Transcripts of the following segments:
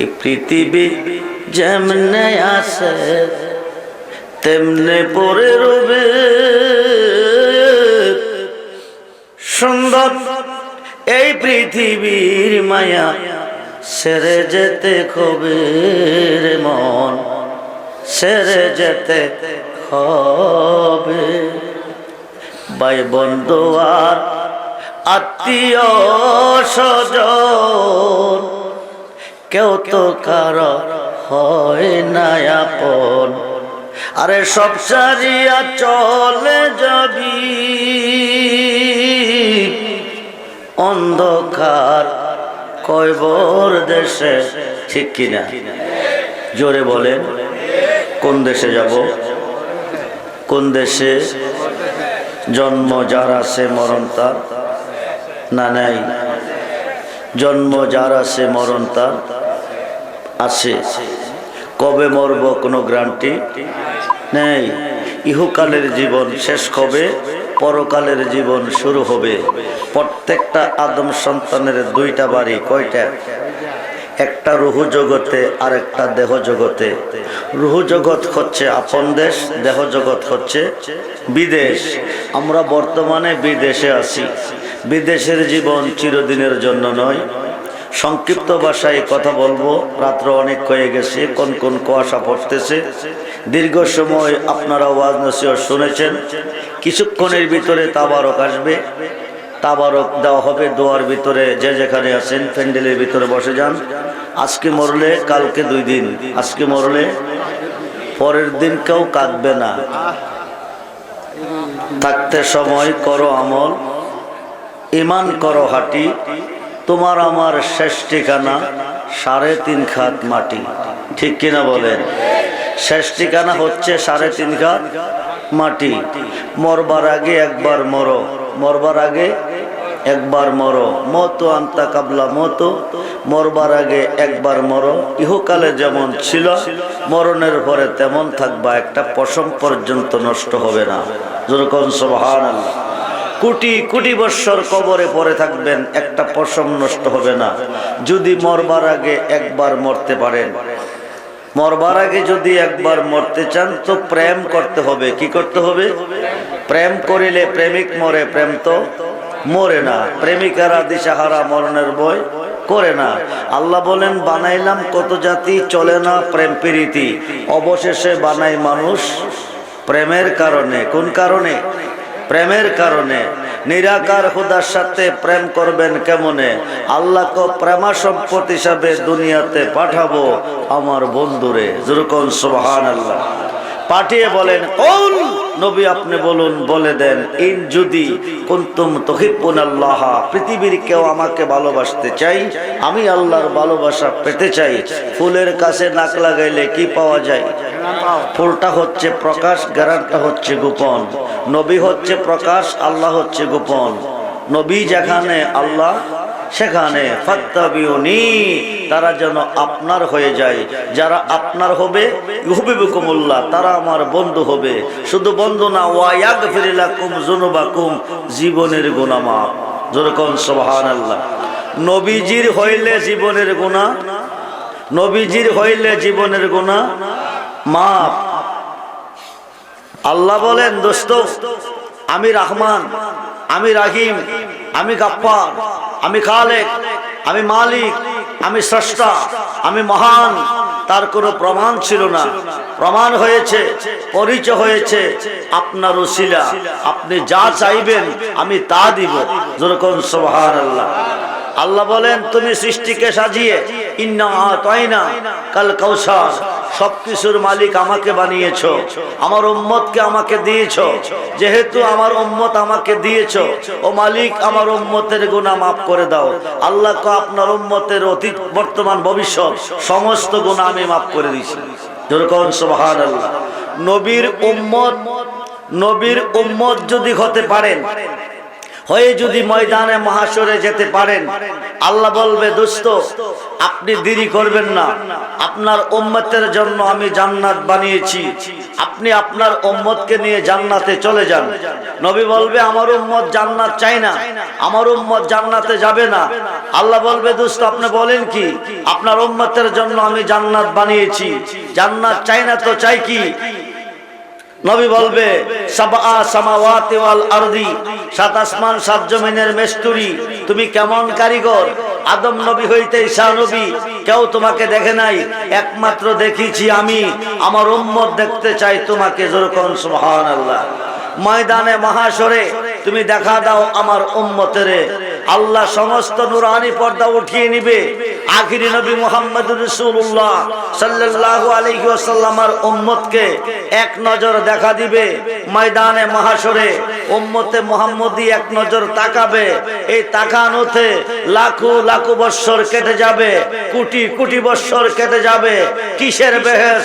এই পৃথিবী যেমনে আসে তেমনে পরে রবে সুন্দর এই পৃথিবীর মায়া সেরে যেতে কবে মন, সেরে যেতে হবে ভাই বন্ধু আর আত্মীয় স্বজন কেউ তো কারও হয় না আপন। আরে সব সারিয়া চলে যাবি। অন্ধকার কয়বর দেশে, ঠিক কিনা? জোরে বলেন, কোন দেশে যাব? কোন দেশে জন্ম, যার আছে মরণ তার? না, নাই। জন্ম যার আছে, মরণ তার আছে। কবে মরব কোনো গ্রান্টি নেই। ইহুকালের জীবন শেষ হবে পরকালের জীবন শুরু হবে। প্রত্যেকটা আদম সন্তানের দুইটা বাড়ি, কয়টা? একটা রুহু জগতে আর একটা দেহ জগতে। রুহু জগৎ হচ্ছে আপন দেশ, দেহ জগৎ হচ্ছে বিদেশ। আমরা বর্তমানে বিদেশে আছি। বিদেশের জীবন চিরদিনের জন্য নয়। সংক্ষিপ্ত ভাষায় কথা বলব। রাত্র অনেক হয়ে গেছে, কোন কোন কুয়াশা পড়তেছে। দীর্ঘ সময় আপনারা ওয়াজ নসিহত শুনেছেন। কিছুক্ষণের ভিতরে তাবারক আসবে। তাবারক দেওয়া হবে দোয়ার ভিতরে। যে যেখানে আছেন, প্যান্ডেলের ভিতরে বসে যান। আজকে মরলে কালকে দুই দিন। আজকে মরলে পরের দিন কেউ কাঁদবে না। থাকতে সময় করো আমল। ইমান করো হাঁটি, তোমার আমার শেষ ঠিকানা সাড়ে তিন খাত মাটি। ঠিক কিনা বলেন? শেষ ঠিকানা হচ্ছে সাড়ে তিন খাত মাটি। মরবার আগে একবার মরো, মরবার আগে একবার মরো। মতো আন্তা কাবলা মতো, মরবার আগে একবার মরো। ইহকালে যেমন ছিল, মরণের পরে তেমন থাকবা। একটা পশম পর্যন্ত নষ্ট হবে না। যেরকম সোহান আল্লাহ কোটি কোটি বৎসর কবরে পড়ে থাকবেন, একটা পশম নষ্ট হবে না। যদি মরবার আগে একবার মরতে পারেন। মরবার আগে যদি একবার মরতে চান, তো প্রেম করতে হবে। কি করতে হবে? প্রেম করিলে প্রেমিক মরে, প্রেম তো মরে না। প্রেমিকারা দিশাহারা মরণের বয় করে না। আল্লাহ বলেন, বানাইলাম কত জাতি, চলে না প্রেম প্রীতি। অবশেষে বানাই মানুষ প্রেমের কারণে। কোন কারণে? প্রেমের কারণে। নিরাকার হুদার সাথে প্রেম করবেন কেমনে? আল্লাহকে প্রেমা সম্পদ হিসাবে দুনিয়াতে পাঠাবো আমার বন্ধুরে। যেরকম সোহান আল্লাহ পাঠিয়ে বলেন, কোন? নবী আপনি বলুন, বলে দেন, ইন যদি কুন্তুম তহিবুন আল্লাহ পৃথিবীর কেউ আমাকে ভালোবাসতে চাই, আমি আল্লাহর ভালোবাসা পেতে চাই। ফুলের কাছে নাক লাগাইলে কি পাওয়া যায়? ফুলটা হচ্ছে প্রকাশ, গ্যারানটা হচ্ছে গোপন। নবী হচ্ছে প্রকাশ, আল্লাহ হচ্ছে গোপন। নবী যেখানে, আল্লাহ সেখানে। তারা যেন আপনার হয়ে যায়। যারা আপনার হবে তারা আমার বন্ধু হবে। শুধু বন্ধু না ওয়ায়াগ জীবনের গুনামা যেরকম সুবহানাল্লাহ। নবীজির হইলে জীবনের গুনাহ, নবীজির হইলে জীবনের গুণা মাপ। আল্লাহ বলেন, দোস্ত, আমি রহমান, আমি রাহিম, আমি গাপ্পার আমি খালেক, আমি মালিক, আমি স্রষ্টা, আমি মহান। তার কোনো প্রমাণ ছিল না। প্রমাণ হয়েছে, পরিচয় হয়েছে, আপনার ওসিলা, আপনি যা চাইবেন আমি তা দিব। যেরকম সোহান আল্লাহ আল্লাহ বলেন, তুমি সৃষ্টিকে সাজিয়ে, ইন্না কাল কৌশল সবকিছুর মালিক আমাকে বানিয়েছ। আমার উম্মতকে আমাকে দিয়েছ। যেহেতু আমার উম্মত আমাকে দিয়েছ, ও মালিক, আমার উম্মতের গুণা মাফ করে দাও। আল্লাহ আপনার উম্মতের অতীত, বর্তমান, ভবিষ্যৎ সমস্ত গুণা আমি মাফ করে দিয়েছি। যেরকম সুবহানাল্লাহ। নবীর উম্মত নবীর উম্মত যদি হতে পারেন হয়ে যদি ময়দানে মহাসরে যেতে পারেন, আল্লাহ বলবে, দোস্ত, আপনি দেরি করবেন না। আপনার উম্মতের জন্য আমি জান্নাত বানিয়েছি। আপনি আপনার উম্মতকে নিয়ে জান্নাতে চলে যান। নবী বলবে, আমার উম্মত জান্নাত চাই না। আমার উম্মত জান্নাতে যাবে না। আল্লাহ বলবে, দোস্ত, আপনি বলেন কি? আপনার উম্মতের জন্য আমি জান্নাত বানিয়েছি। জান্নাত চাই না তো চাই কি? নবী বলবে সাত আসমান, সাত জমিনের মেস্তুরি, তুমি কেমন কারিগর? আদম নবী হইতে ঈসা নবী, কেউ তোমাকে দেখে নাই। একমাত্র দেখিছি আমি, আমার উম্মত দেখতে চাই তোমাকে যেরকম সুবহানাল্লাহ। ময়দানে মহাসরে তুমি দেখা দাও আমার উম্মতেরে। আল্লাহ সমস্ত নুরানি পর্দা উঠিয়ে নিবে। আখিরি নবী মোহাম্মদ রসুল্লাহ সাল্লাল্লাহু আলাইহি ওয়াসাল্লামার উম্মতকে এক নজর দেখা দিবে। ময়দানে মহাসরে উম্মতে মোহাম্মদী এক নজর তাকাবে। এই তাকানোতে লাখো লাখো বৎসর কেটে যাবে। কোটি কোটি বৎসর কেটে যাবে। কিসের বেহেস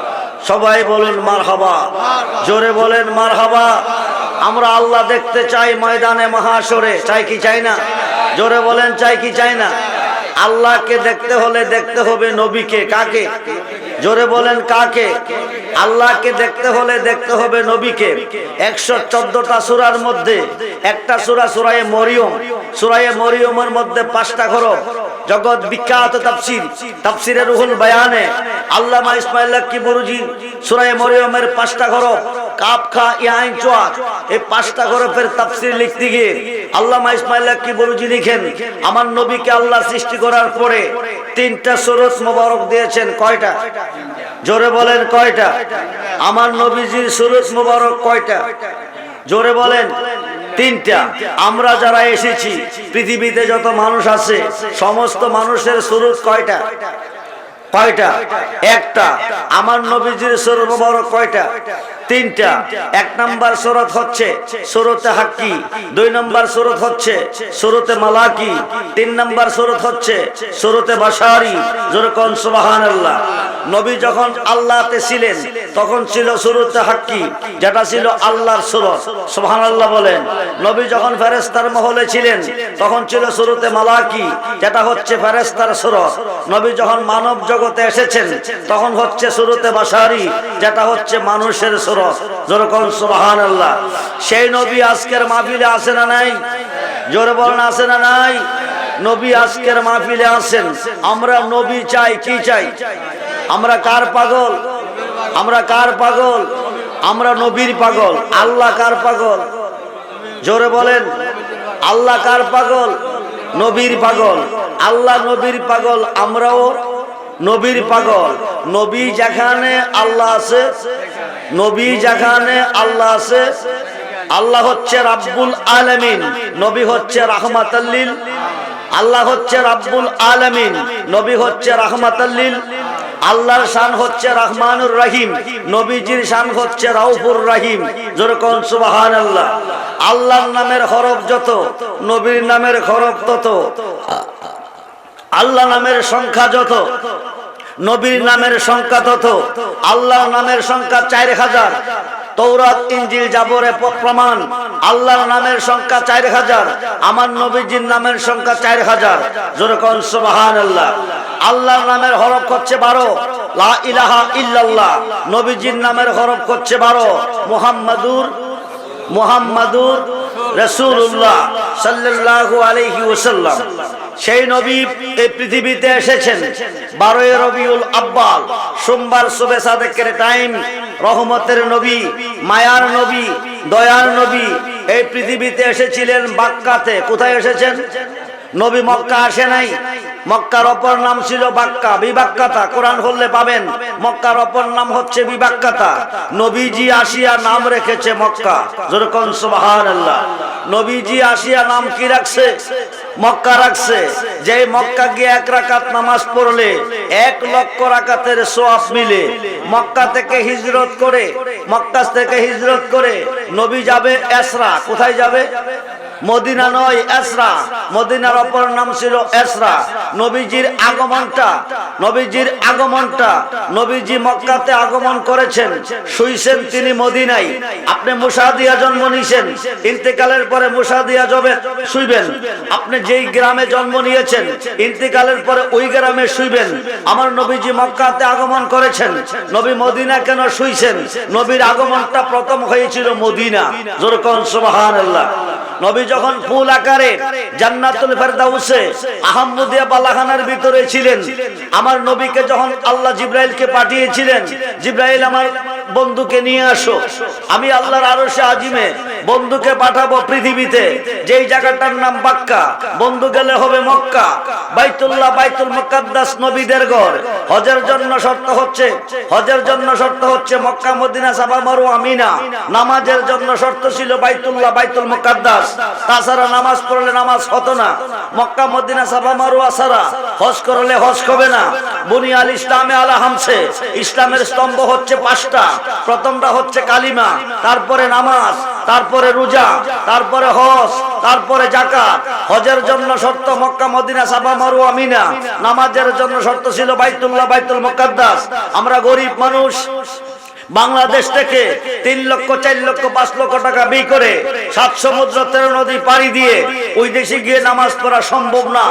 সবাই বলুন মারহাবা। জোরে বলেন মারহাবা। আমরা আল্লাহ দেখতে চাই ময়দানে মহাসরে চাই কি চাই না? জোরে বলেন, চাই কি চাই না? আল্লাহকে দেখতে হলে দেখতে হবে নবীকে, কাকে? জোরে বলেন, কাকে? আল্লাহকে দেখতে হলে দেখতে হবে নবীকে। একশো চোদ্দটা সুরার মধ্যে, একটা সুরা সুরায়ে মরিয়ম। সুরায়ে মরিয়মের মধ্যে পাঁচটা খরব। জগৎ বিখ্যাত তাফসির তাফসিরের রুহুল বায়ানে আল্লামা ইসমাইল কি বরুজি সুরায়ে মরিয়মের পাঁচটা খরব কাপ খা ইয়াইন চোয়াত এই পাঁচটা হরফের তাফসীর লিখতে গিয়ে আল্লামা ইসমাইল কি বরুজি লিখেন, আমার নবীকে আল্লাহ সৃষ্টি করার পরে তিনটা সুরত মোবারক দিয়েছেন, কয়টা? জোরে বলেন, কয়টা? আমার নবীজির সুরত মোবারক কয়টা? জোরে বলেন, তিনটা। আমরা যারা এসেছি, পৃথিবীতে যত মানুষ আছে, সমস্ত মানুষের স্বরূপ কয়টা? কয়টা? একটা। আমার নবীজির স্বরূপ বড় কয়টা? তিনটা। এক নাম্বার সুরত হচ্ছে সুরতে হাক্কি, দুই নাম্বার সুরত হচ্ছে সুরতে মালাকি, তিন নাম্বার সুরত হচ্ছে সুরতে বাসারি যেরকম সুবাহান আল্লাহ নবী যখন আল্লাহতে ছিলেন, তখন ছিল সুরতে হাক্কি, যেটা ছিল আল্লাহর সুরত। সুবাহান আল্লাহ বলেন। নবী যখন ফেরেস্তার মহলে ছিলেন, তখন ছিল সুরতে মালাকি, যেটা হচ্ছে ফেরেস্তার সুরত। নবী যখন মানব জগতে এসেছেন, তখন হচ্ছে সুরতে বাসারি যেটা হচ্ছে মানুষের সুরত। আমরা নবী চাই, কি চাই? আমরা কার পাগল? আমরা কার পাগল? আমরা নবীর পাগল। আল্লাহ কার পাগল? জোরে বলেন, আল্লাহ কার পাগল? নবীর পাগল। আল্লাহ নবীর পাগল, আমরাও নবীর পাগল। নবী যেখানে, আল্লাহ আছে। নবী যেখানে আল্লাহ আছে, আল্লাহ হচ্ছে রাব্বুল আলামিন। নবী হচ্ছে রাহমাতাল্লিল আল্লাহ হচ্ছে রাব্বুল আলামিন। নবী হচ্ছে রাহমাতাল্লিল আল্লাহর শান হচ্ছে রহমানুর রহিম। নবীজির শান হচ্ছে রাউফুর রহিম। যেরকম সুবাহান আল্লাহ আল্লাহর নামের হরফ যত, নবীর নামের হরফ তত। আল্লাহ নামের সংখ্যা যত নবীর নামের সংখ্যা তত আল্লাহ নামের সংখ্যা চার হাজার। তৌরাত ইঞ্জিল জাবরে প্রমাণ, আল্লাহর নামের সংখ্যা চার হাজার, আমার নবীজির নামের সংখ্যা চার হাজার। যেরকম সুবাহান আল্লাহ আল্লাহর নামের হরফ হচ্ছে বারো। লা ইলাহা ইল্লাল্লাহ। নবীজির নামের হরফ হচ্ছে বারো। মুহাম্মাদুর মুহাম্মাদুর রসুল্লাহ সাল্লাহ আলহি ওসাল্লাম সেই নবী এই পৃথিবীতে এসেছেন। বারোই রবিউল আব্বাল, সোমবার শুভে সাদেকের টাইম রহমতের নবী, মায়ার নবী, দয়ার নবী, এই পৃথিবীতে এসেছিলেন বাক্কাতে। কোথায় এসেছেন? নবী মক্কা আসে নাই। মক্কার অপর নাম ছিল বাক্কা। বিবাক্কাতা, কোরআন হলে পাবেন। মক্কার অপর নাম হচ্ছে বিবাক্কাতা। নবীজি আসিয়া নাম রেখেছে মক্কা। যেরকম সুবহানাল্লাহ। নবীজি আসিয়া নাম কি রাখছে? মক্কা রাখছে। যে মক্কা গিয়ে এক রাকাত নামাজ পড়লে, এক লক্ষ রাকাতের সোয়াব মিলে মক্কা থেকে হিজরত করে, মক্কা থেকে হিজরত করে নবী যাবে এসরা। কোথায় যাবে? মদিনা নয়, এসরা। মদিনার অপর নাম ছিল এসরা। নবীজির আগমনটা নবীজির আগমনটা, নবীজি মক্কাতে আগমন করেছেন। শুইছেন তিনি মদিনায়। আপনি মুসাদিয়া জন্ম নিয়েছেন। ইন্তেকালের পরে মুসাদিয়া যাবে শুইবেন। আপনি যেই গ্রামে জন্ম নিয়েছেন, ইন্তেকালের পরে ওই গ্রামে শুইবেন। আমার নবীজি মক্কাতে আগমন করেছেন। নবী মদিনা কেন শুইছেন? নবীর আগমনটা প্রথম হয়েছিল মদিনা। যেরকম সুবহানাল্লাহ। নবী যখন ফুল আকারে জান্নাতুল ফেরদাউসে আহমদিয়া বালাখানার ভিতরে ছিলেন, আমার নবীকে যখন আল্লাহ জিব্রাইলকে পাঠিয়েছিলেন, জিব্রাইল আমার বন্ধুকে নিয়ে আসো, আমি আল্লাহর আরশে আজিমে বন্ধুকে পাঠাবো পৃথিবীতে, যেই জায়গাটার নাম বাক্কা, বন্ধু গেলে হবে মক্কা, বাইতুল্লাহ বাইতুল মুকাদ্দাস নবীদের ঘর, হজের জন্য শর্ত হচ্ছে, হজের জন্য শর্ত হচ্ছে মক্কা, মদিনা, সাবা মারুয়া মিনা, নামাজের জন্য শর্ত ছিল বাইতুল্লাহ বাইতুল মুকাদ্দাস তাছাড়া নামাজ পড়লে নামাজ হতো না। মক্কা, মদিনা, সাবা মারুয়া সারা হজ করলে হজ হবে না। বুনিয়াল ইসলামে আলা হামছে। ইসলামের স্তম্ভ হচ্ছে পাঁচটা। প্রথমটা হচ্ছে কালিমা, তারপরে নামাজ, তারপরে রোজা, তারপরে হজ, তারপরে জাকাত হজের জন্য শর্ত মক্কা, মদিনা, সাবা মারুয়া মিনা। নামাজের জন্য শর্ত ছিল বাইতুল্লাহ, বাইতুল মুকাদ্দাস। আমরা গরিব মানুষ। বাংলাদেশ থেকে তিন লক্ষ, চার লক্ষ, পাঁচ লক্ষ টাকা বিয়ে করে সাত সমুদ্র, তেরো নদী পাড়ি দিয়ে ওই দেশে গিয়ে নামাজ পড়া সম্ভব না।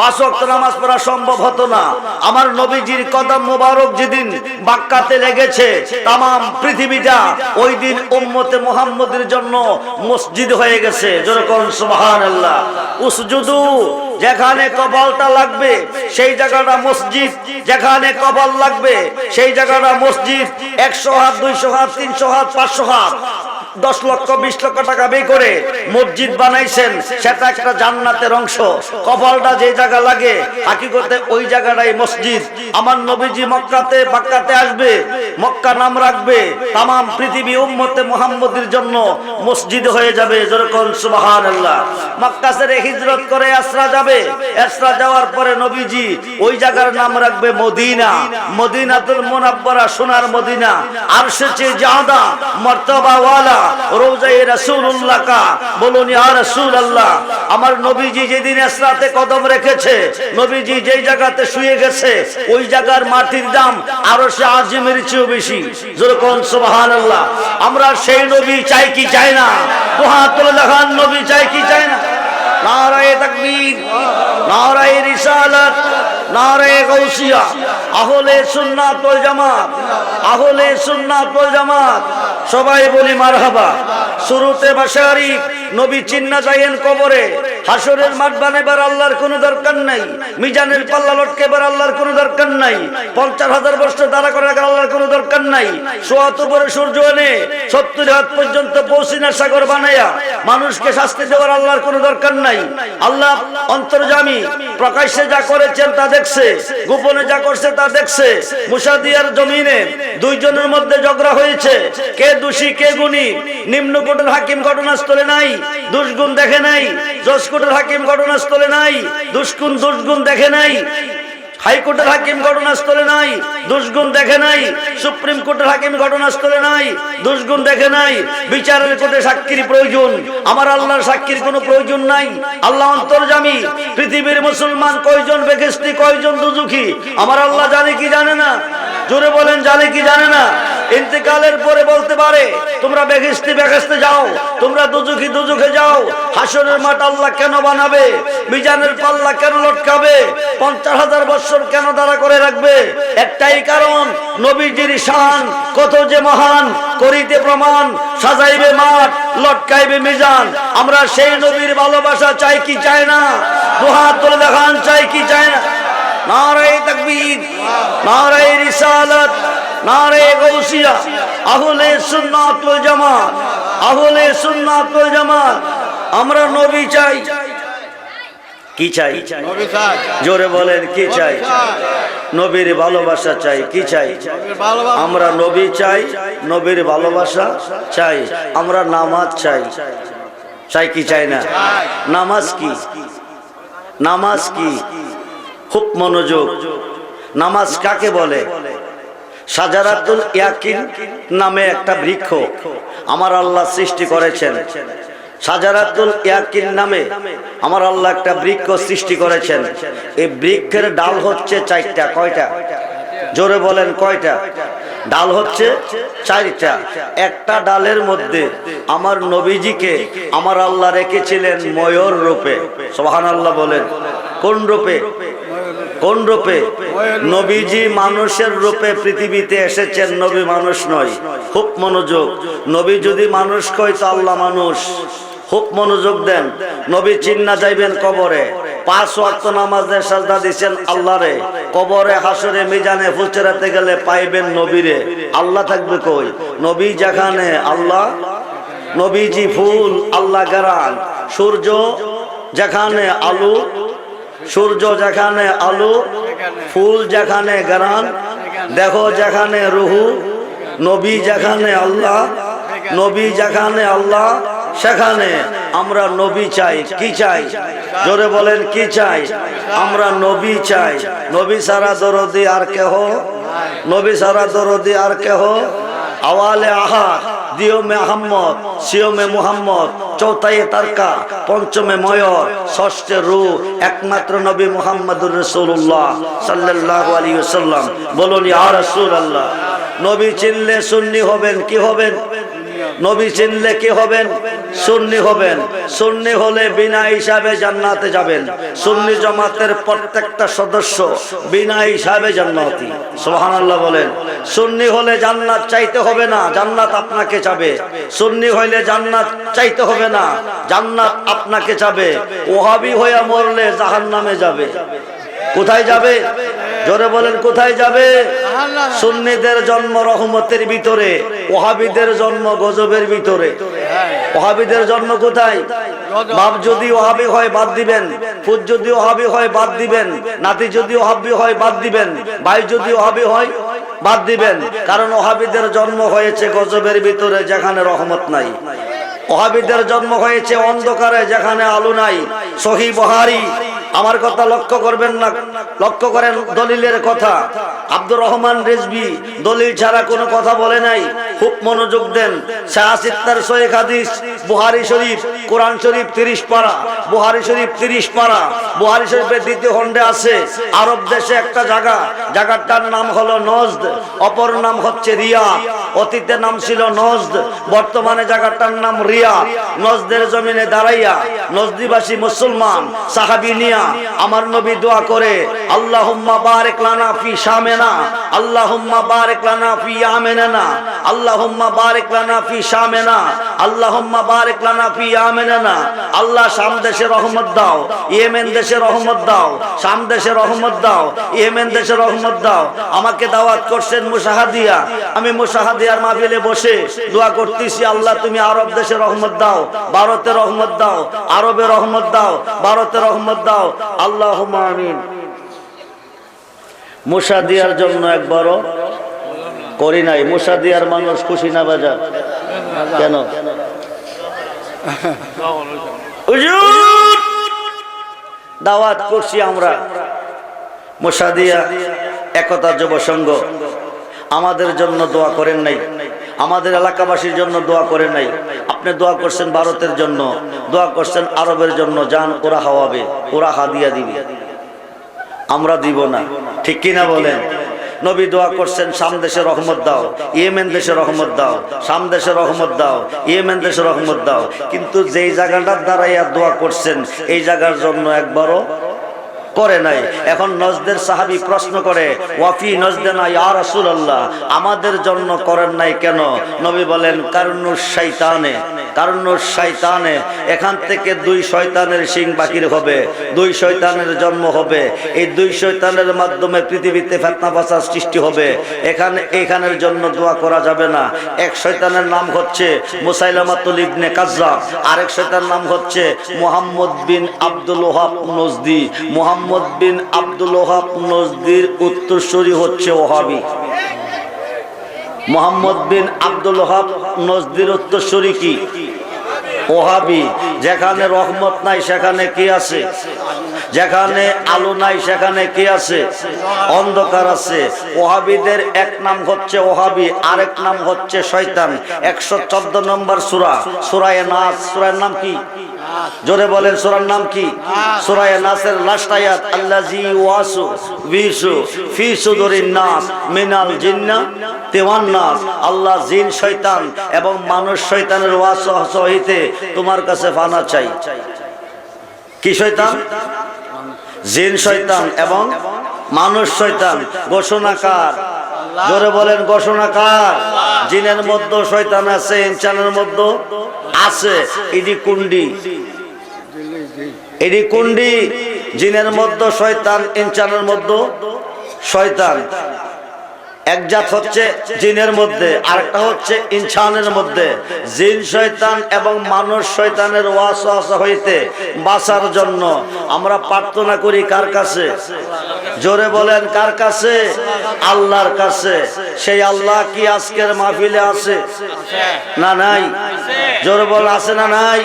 পাঁচ অক্ট নামাজ পড়া সম্ভব হতো না। আমার নবীজির কদম মোবারক যেদিন বাক্কাতে লেগেছে তাম পৃথিবীটা ওই দিন উম্মতে মোহাম্মদের জন্য মসজিদ হয়ে গেছে। যেরকম সুবহান আল্লাহ উসজুদু যেখানে কপালটা লাগবে, সেই জায়গাটা মসজিদ। যেখানে কপাল লাগবে, সেই জায়গাটা মসজিদ। একশো হাত, দুইশো হাত, তিনশো হাত, পাঁচশো হাত। দশ লক্ষ, বিশ লক্ষ টাকা বে করে মসজিদ বানাইছেন। সেটা একটা জান্নাতের অংশ। কপালটা যে জায়গা লাগে, হাকিকতে ওই জায়গাটাই মসজিদ। আমার নবীজি মক্কাতে, বাক্কাতে আসবে, মক্কা নাম রাখবে। তাম পৃথিবী উম্মতে মোহাম্মদের জন্য মসজিদ হয়ে যাবে। যেরকম সুবাহান আল্লাহ মক্কা ছেড়ে হিজরত করে আসরা যাবে। আসরা যাওয়ার পরে নবীজি ওই জায়গার নাম রাখবে মদিনা। মদিনাতুল মুনাব্বারা, সোনার মদিনা। আর সে চেয়ে জাদা মর্তবাওয়ালা। রোজাই রাসূলুল্লাহ কা বলুন, ইয়া রাসূলুল্লাহ, আমার নবীজি যেদিন আসরাতে কদম রেখেছে, নবীজি যেই জায়গাতে শুয়ে গেছে, ওই জায়গার মাটির দাম আরও আজিমের চেয়েও বেশি। যেরকম সুবহানাল্লাহ। আমরা সেই নবী চাই কি চাই না? দুহাত তুলে দেখান নবী চাই কি চাই না? নারায়ে তাকবীর, নারায়ে রিসালাত আল্লাহর কোনো দরকার নাই, মিজানের পাল্লা আল্লাহর দরকার নাই, পঞ্চাশ হাজার বছর দাঁড়া করে রাখার আল্লাহর কোনো দরকার নাই সোয়াত উপরে সূর্য এনে সত্তর হাত পর্যন্ত পৌঁছিনা সাগর বানায়া মানুষকে শাস্তি দেওয়ার আল্লাহর কোনো দরকার নাই। আল্লাহ অন্তর্জামী, প্রকাশ্যে যা করেছেন তা দেখছে, গোপনে যা করছে তা দেখছে। মুসাদিয়ার জমিনে দুইজনের মধ্যে ঝগড়া হয়েছে। কে দোষী, কে গুণী? নিম্নকোটের হাকিম ঘটনাস্থলে নাই দুষ্গুণ দেখে নাই যশকোটের হাকিম ঘটনাস্থলে নাই দুষ্গুণ দুষ্গুণ দেখে নাই। হাইকোর্টের হাকিম ঘটনাস্থলে নাই, দুষ্গুণ দেখে নাই, সুপ্রিম কোর্টের হাকিম ঘটনাস্থলে নাই, দুষ্গুণ দেখে নাই, বিচারের কোর্টে সাক্ষীর প্রয়োজন, আমার আল্লাহর সাক্ষীর কোনো প্রয়োজন নাই, আল্লাহ অন্তর্জামী, পৃথিবীর মুসলমান কয়জন বেগেস্তি কয়জন দুজুখী আমার আল্লাহ জানে কি জানে না? জোরে বলেন, জানে কি জানে না? ইন্তেকালের পরে বলতে পারে, তোমরা বেহেস্তি বেহেস্তে যাও, তোমরা দুজুখি দুজুখে যাও। হাসনের মাঠ আল্লাহ কেন বানাবে? মিজানের পাল্লা কেন লটকাবে? পঞ্চাশ হাজার বছর কেন দাঁড়া করে রাখবে? একটাই কারণ, নবীজির শান কত যে মহান, করিতে প্রমাণ, সাজাইবে মাঠ, লটকাইবে মিজান। আমরা সেই নবীর ভালোবাসা চাই কি চাই না? দুহাত তুলে দেখান চাই কি চাই না? নারায় তাকবীর, নারায় রিসালাত নারে গৌসিয়া আহলে সুন্নাত ওয়াল জামাত আহলে সুন্নাত ওয়াল জামাত আমরা নবী চাই। কি চাই? চাই? জোরে বলেন কি চাই? নবীর ভালোবাসা চাই কি চাই? আমরা নবী চাই নবীর ভালোবাসা চাই আমরা নামাজ চাই। চাই কি চাই না? নামাজ কি? নামাজ কি? খুব মনোযোগ নামাজ কাকে বলে? সাজারাতুল ইয়াকিন নামে একটা বৃক্ষ আমার আল্লাহ সৃষ্টি করেছেন। সাজারাতুল ইয়াকিন নামে আমার আল্লাহ একটা বৃক্ষ সৃষ্টি করেছেন। এই বৃক্ষের ডাল হচ্ছে চারটা, কয়টা? জোরে বলেন, কয়টা? ডাল হচ্ছে চারটা। একটা ডালের মধ্যে আমার নবীজিকে আমার আল্লাহ রেখেছিলেন ময়ূর রূপে। সোহান আল্লাহ বলেন। কোন রূপে? কোন রূপে? নবীজি মানুষের রূপে পৃথিবীতে এসেছেন, নবী মানুষ নয়। খুব মনোযোগ। নবী যদি মানুষ কয়, তো আল্লাহ মানুষ। খুব মনোযোগ দেন। নবী চিন্না যাইবেন কবরে। পাঁচ ওয়াক্ত নামাজের সাজদা দিচ্ছেন আল্লাহরে। কবরে হাসরে, মিজানে ফুচেরাতে গেলে পাইবেন নবীরে। আল্লাহ থাকবে কই? নবী যেখানে, আল্লাহ? নবীজি ফুল, আল্লাহ গারান। সূর্য যেখানে, আলু? সূর্য যেখানে আলু ফুল যেখানে গারান দেখো যেখানে রুহু নবী যেখানে আল্লাহ নবী যেখানে আল্লাহ সেখানে আমরা নবী চাই। কি চাই? জোরে বলেন কি চাই? আমরা নবী চাই। নবী সারা দরদি আর কেহ নবী সারা দরদি আর কেহ আওয়ালে আহা দিয়মে আহম্মদ, সিয়মে মুহাম্মদ, চৌথায় তারকা, পঞ্চমে ময়র, ষষ্ঠে রু একমাত্র নবী মুহাম্মদুর রসুল্লাহ সাল্লাল্লাহু আলাইহি ওয়াসাল্লাম। বলুন ইয়া রাসূলুল্লাহ, নবী চিনলে সুন্নি হবেন কি হবেন? নবী চিনলে কি হবেন? সুন্নি হবেন। সুন্নি হলে বিনা হিসাবে জান্নাতে যাবেন। সুন্নি জামাতের প্রত্যেকটা সদস্য বিনা হিসাবে জান্নাতি। সুবহানাল্লাহ বলেন। সুন্নি হলে জান্নাত চাইতে হবে না, জান্নাত আপনাকে চাবে। সুন্নি হইলে জান্নাত চাইতে হবে না, জান্নাত আপনাকে চাবে। ওহাবি হইয়া মরলে জাহান্নামে যাবে। কোথায় যাবে? জোরে বলেন, কোথায় যাবে? সুন্নিদের জন্ম রহমতের ভিতরে, ওহাবিদের জন্ম গজবের ভিতরে। ওহাবিদের জন্ম কোথায়? বাপ যদি ওহাবি হয়, বাদ দিবেন। ফুট যদি ওহাবি হয়, বাদ দিবেন। নাতি যদি ওহাবি হয়, বাদ দিবেন। ভাই যদি ওহাবি হয়, বাদ দিবেন। কারণ ওহাবিদের জন্ম হয়েছে গজবের ভিতরে, যেখানে রহমত নাই। ওহাবিদের জন্ম হয়েছে অন্ধকারে, যেখানে আলো নাই। সহি বহারি। আমার কথা লক্ষ্য করবেন না। লক্ষ্য করেন দলিলের কথা। আব্দুর রহমান রেজবি দলিল ছাড়া কোনো কথা বলে নাই। খুব মনোযোগ দেন। শাহ সিত্তার শোয়েক হাদিস, বুহারি শরীফ। কোরআন শরীফ তিরিশ পারা, বুহারি শরীফ তিরিশ পারা, বুহারি শরীফের দ্বিতীয় আছে, আরব দেশে একটা জায়গা, জায়গাটার নাম হলো নজদ, অপর নাম হচ্ছে রিয়া নাম ছিল নজদ, বর্তমানে জায়গাটার নাম রিয়া, নজদের জমিনে দাঁড়াইয়া নজদিবাসী মুসলমান, সাহাবি নিয়া আমার নবী দোয়া করে, আল্লাহুম্মা বারিক লানা ফি শামেনা, আল্লাহুম্মা বারিক লানা ফি ইয়ামেনা আল্লাহুম্মা বারিক লানা ফি শামেনা, আল্লাহুম্মা বারিক লানা ফি ইয়ামেনা। আল্লাহ শাম রহমত দাও, ইয়েমেন দেশে রহমত দাও, শাম দেশে রহমত দাও, ইয়েমেন রহমত দাও। আমাকে দাওয়াত করছেন মুসাহাদিয়া আমি মুসাহাদিয়ার মাহফিলে বসে দোয়া করতেছি, আল্লাহ তুমি আরব দেশে রহমত দাও, ভারতে রহমত দাও, আরবে রহমত দাও, ভারতে রহমত দাও। আল্লাহ আমিন। মুসা দিয়ার জন্য একবারও করি নাই। মুসা দিয়ার মানুষ খুশি না বাজার? কেন? দাওয়াত করছি আমরা। মোসাদিয়া একতা যুব সংঘ। আমাদের জন্য দোয়া করেন নাই। আমাদের এলাকাবাসীর জন্য দোয়া করেন নাই। আপনি দোয়া করছেন ভারতের জন্য। দোয়া করছেন আরবের জন্য। যান, ওরা হাওয়াবে, ওরা হাদিয়া দিবে। আমরা দিব না। ঠিক কিনা বলেন? নবী দোয়া করছেন সাম দেশে রহমত দাও, ইয়েমেন দেশে রহমত দাও সাম দেশে রহমত দাও, ইয়েমেন দেশে রহমত দাও। কিন্তু যেই জায়গাটার দ্বারাইয়া দোয়া করছেন, এই জায়গার জন্য একবারও করে নাই। এখন নজদের সাহাবি প্রশ্ন করে, ওয়াফি নজদেনা ইয়া রাসূলুল্লাহ? আমাদের জন্য করেন নাই কেন? নবী বলেন কারণুর শয়তানে। কারণুর শয়তানে এখান থেকে দুই শয়তানের সিং বাকির হবে, দুই শয়তানের জন্ম হবে। এই দুই শয়তানের মাধ্যমে পৃথিবীতে ফেতনা বাসার সৃষ্টি হবে। এখানে, এখানের জন্য দোয়া করা যাবে না। এক শয়তানের নাম হচ্ছে মুসাইলামাতুল ইবনে কাজ্জাব। আরেক শয়তানের নাম হচ্ছে মোহাম্মদ বিন আব্দুল ওহাব নজদি। মোহাম্মদ বিন আব্দুল ওহাব নজদির উত্তরসূরি হচ্ছে ওহাবি। মোহাম্মদ বিন আব্দুল ওহাব নজদির উত্তরসূরি কি ওহাবি, যেখানে রহমত নাই সেখানে কি আছে? যেখানে আলো নাই সেখানে কি আছে? অন্ধকার আছে। ওহাবিদের এক নাম হচ্ছে ওহাবি, আরেক নাম হচ্ছে শয়তান। একশো চোদ্দ নম্বর সুরা, সুরায় নাচ সুরায়ের নাম কি? জোরে বলেন, সুরার নাম কি? সুরায় নাসের লাস্ট আয়াত আল্লাজি ওয়াসু বিসু ফি সুদুরিন নাস মিনাল জিন্না তেওয়ান নাস। আল্লাহ জিন, শয়তান এবং মানুষ শয়তানের ওয়াস সহিতে তোমার কাছে ফানা চাই। কি শয়তান? জিন, শয়তান এবং মানুষ শয়তান। ঘোষণাকার জোরে বলেন ঘোষণা কার? জিনের মধ্যে শয়তান আছে ইনসানের মধ্যে আছে। ইডি কুন্ডি। এডি কুন্ডি। জিনের মধ্যে শয়তান ইনসানের মধ্যে শয়তান। এক জাত হচ্ছে জিনের মধ্যে, আরেকটা হচ্ছে ইনসানের মধ্যে। জিন শয়তান এবং মানুষ শয়তানের ওয়াস হইতে বাঁচার জন্য আমরা প্রার্থনা করি কার কাছে? জোরে বলেন, কার কাছে? আল্লাহর কাছে। সেই আল্লাহ কি আজকের মাহফিলে আছে? না নাই? জোরে বল আছে না নাই?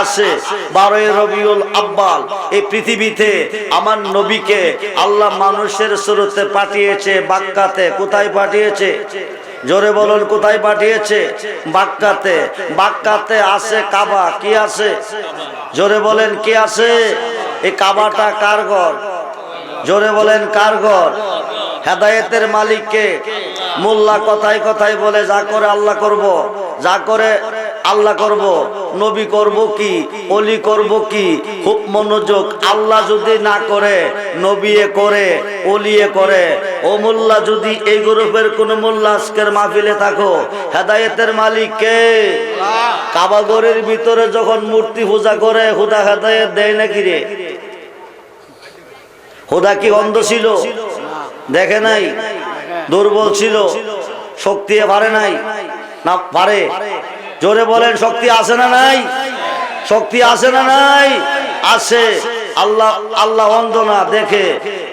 আছে। বারোই রবিউল আব্বাল, এই পৃথিবীতে আমার নবীকে আল্লাহ মানুষের স্রোতে পাঠিয়েছে বাক্কাতে কোথায় পাঠিয়েছে? জোরে বলুন, কোথায় পাঠিয়েছে? বাক্কাতে বাক্কাতে আছে কাবা, কি আছে? জোরে বলেন, কি আছে? এই কাবাটা কার ঘর? জোরে বলেন, কার ঘর? হেদায়েতের মালিককে। মোল্লা কথায় কথায় বলে, যা করে আল্লাহ করব, যা করে আল্লাহ করব, নবী করব কি, অলি করব কি? খুব মনোযোগ আল্লাহ যদি না করে, নবিয়ে করে, অলিয়ে করে, ও মোল্লা যদি এই গ্রুপের কোন মোল্লা আজকের মাহফিলে থাকো, হেদায়েতের মালিক কে? কাবাগরের ভিতরে যখন মূর্তি পূজা করে, হুদা হেদায়েত দেয় নাকি রে? হুদা কি অন্ধ ছিল? দেখে নাই? দুর্বল ছিল? শক্তি পারে নাই? না পারে জোরে বলেন, শক্তি আছে না নাই? শক্তি আছে না নাই? আছে। আল্লাহ আল্লাহ অন্ধ না, দেখে।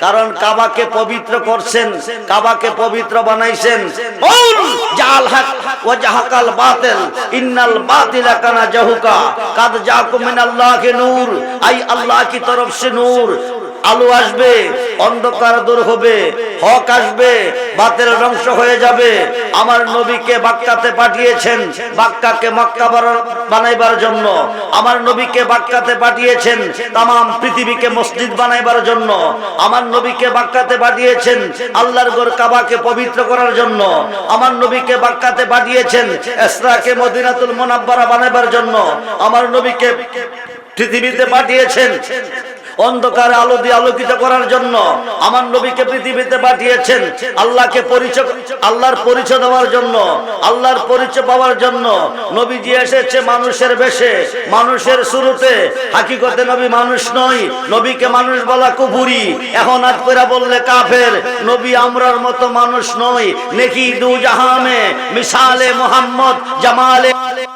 কারণ কাবাকে পবিত্র করছেন, কাবাকে পবিত্র বানাইছেন। জাল ইন্নাল জাহুকা, কাদ নূর, আই আল্লাহ কি তরফ সে নূর। আলো আসবে, অন্ধকার দূর হবে, হক আসবে, বাতের ধ্বংস হয়ে যাবে। আমার নবীকে বাক্কাতে পাঠিয়েছেন, বাক্কাকে মক্কা বানাইবার জন্য। আমার নবীকে বাক্কাতে পাঠিয়েছেন তাম পৃথিবীকে মসজিদ বানাইবার জন্য। আমার নবীকে বাক্কাতে পাঠিয়েছেন, আল্লাহর গোর কাবাকে পবিত্র করার জন্য। আমার নবীকে বাক্কাতে পাঠিয়েছেন, এসরাকে মদিনাতুল মোনাব্বারা বানাইবার জন্য। আমার নবীকে পৃথিবীতে পাঠিয়েছেন অন্ধকারে আলো দিয়ে আলোকিত করার জন্য আমার নবীকে পৃথিবীতে পাঠিয়েছেন। আল্লাহকে পরিচয় আল্লাহর পরিচয় দেওয়ার জন্য, আল্লাহর পরিচয় পাওয়ার জন্য নবীজি এসেছে মানুষের বেশে, মানুষের শুরুতে। হাকিকতে নবী মানুষ নয়, নবীকে মানুষ বলা কুপুরি এখন আজ করে বললে কাফের, নবী আমরার মতো মানুষ নয়। নেকি দু জাহামে মিসালে মোহাম্মদ, জামালে